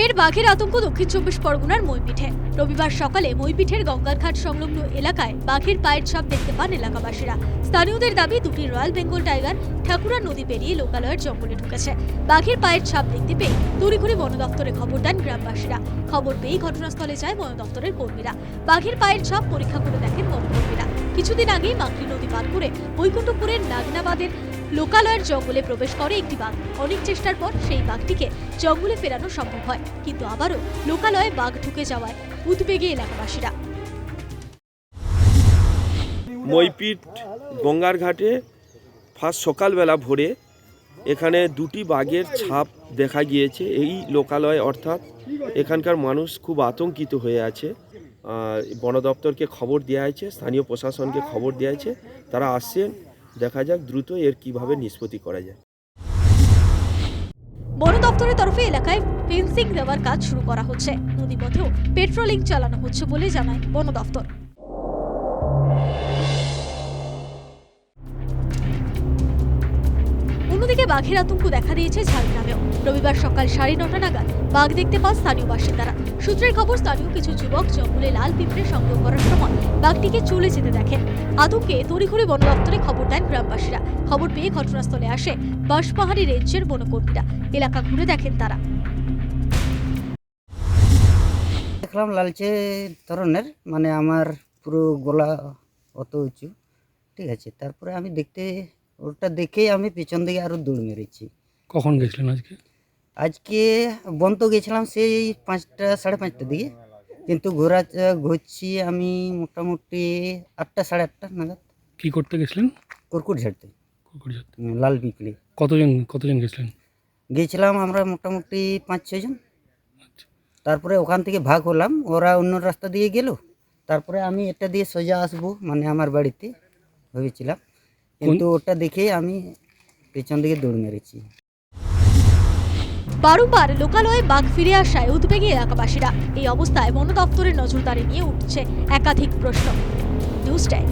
ফের বাঘের আতঙ্ক দক্ষিণ চব্বিশ পরগনার মইপিঠে। রবিবার সকালে মইপিঠের গঙ্গারঘাট সংলগ্ন এলাকায় বাঘের পায়ের ছাপ দেখতে পান এলাকাবাসীরা। স্থানীয়দের দাবি, দুটি রয়্যাল বেঙ্গল টাইগার ঠাকুরা নদী পেরিয়ে লোকালয়ের জঙ্গলে ঢুকেছে। বাঘের পায়ের ছাপ দেখতে পেয়ে তড়িঘড়ি বন দপ্তরে খবর দেন গ্রামবাসীরা। খবর পেয়েই ঘটনাস্থলে যায় বন দপ্তরের কর্মীরা। বাঘের পায়ের ছাপ পরীক্ষা করে দেখেন বনকর্মীরা। কিছুদিন আগেই মাকড়ি নদী পার করে বৈকুণ্ঠপুরের নাগনাবাদের লোকালয়ের জঙ্গলে প্রবেশ করে একটি বাঘ। অনেক চেষ্টার পর সেই বাঘটিকে জঙ্গলে ফেরানো সম্ভব হয়। কিন্তু আবারও লোকালয়ে বাঘ ঢুকে যাওয়ায় উদ্বেগে এলাকাবাসীরা। মইপিট গঙ্গার ঘাটে ফার্স্ট সকালবেলা ভোরে এখানে দুটি বাঘের ছাপ দেখা গিয়েছে এই লোকালয়, অর্থাৎ এখানকার মানুষ খুব আতঙ্কিত হয়ে আছে। বন দপ্তরকে খবর দেওয়া হয়েছে, স্থানীয় প্রশাসনকে খবর দেওয়া হয়েছে। তারা আসছেন দেখা যাক দ্রুত এর কীভাবে নিষ্পত্তি করা যায়। বন দপ্তরের তরফে এলাকায় ফেন্সিং দেওয়ার কাজ শুরু করা হচ্ছে। নদীপথেও পেট্রোলিং চালানো হচ্ছে বলে জানায় বন দপ্তর। অন্যদিকে বাঘের আতঙ্ক দেখা দিয়েছে ঝাড়গ্রামেও। রবিবার সকাল সাড়ে নটা নাগাদ বাঘ দেখতে পান স্থানীয় বাসিন্দারা। সূত্রের খবর, স্থানীয় কিছু যুবক জঙ্গলে লাল পিঁপড়ে সংগ্রহ সময় বাঘটিকে চলে যেতে দেখেন। আতঙ্কে তড়িঘড়ি বন দপ্তরে খবর দেন গ্রামবাসীরা। খবর পেয়ে ঘটনাস্থলে আসে বাঁশপাহাড়ি রেঞ্জের বনকর্মীরা। এলাকা ঘুরে দেখেন তারা। দেখলাম লালচে ধরনের মানে আমার পুরো গলা অত উঁচু ঠিক আছে। তারপরে আমি দেখতে ওটা দেখেই আমি পিছন দিকে আরও দৌড় মেরেছি। কখন গেছিলেন আজকে? আজকে বন্ত গেছিলাম সেই পাঁচটা সাড়ে পাঁচটার দিকে। কিন্তু ঘোরা ঘুরছি আমি মোটামুটি আটটা সাড়ে আটটা নাগাদ। কি করতে গেছিলেন? কুরকুট ঝাড়তে। কুকুরঝাড়। উম, লাল পিপলি কতজন কতজন গেছিলেন? গিয়েছিলাম আমরা মোটামুটি পাঁচ ছজন আচ্ছা। তারপরে ওখান থেকে ভাগ হলাম ওরা অন্য রাস্তা দিয়ে গেল। তারপরে আমি এটা দিয়ে সোজা আসব মানে আমার বাড়িতে ভেবেছিলাম। কিন্তু ওটা দেখে আমি পেছন দিকে দৌড় মেরেছি। বারংবার লোকালয়ে বাঘ ফিরে আসায় উদ্বেগে এলাকাবাসীরা। এই অবস্থায় বন দপ্তরের নজরদারি নিয়ে উঠছে একাধিক প্রশ্ন। News time.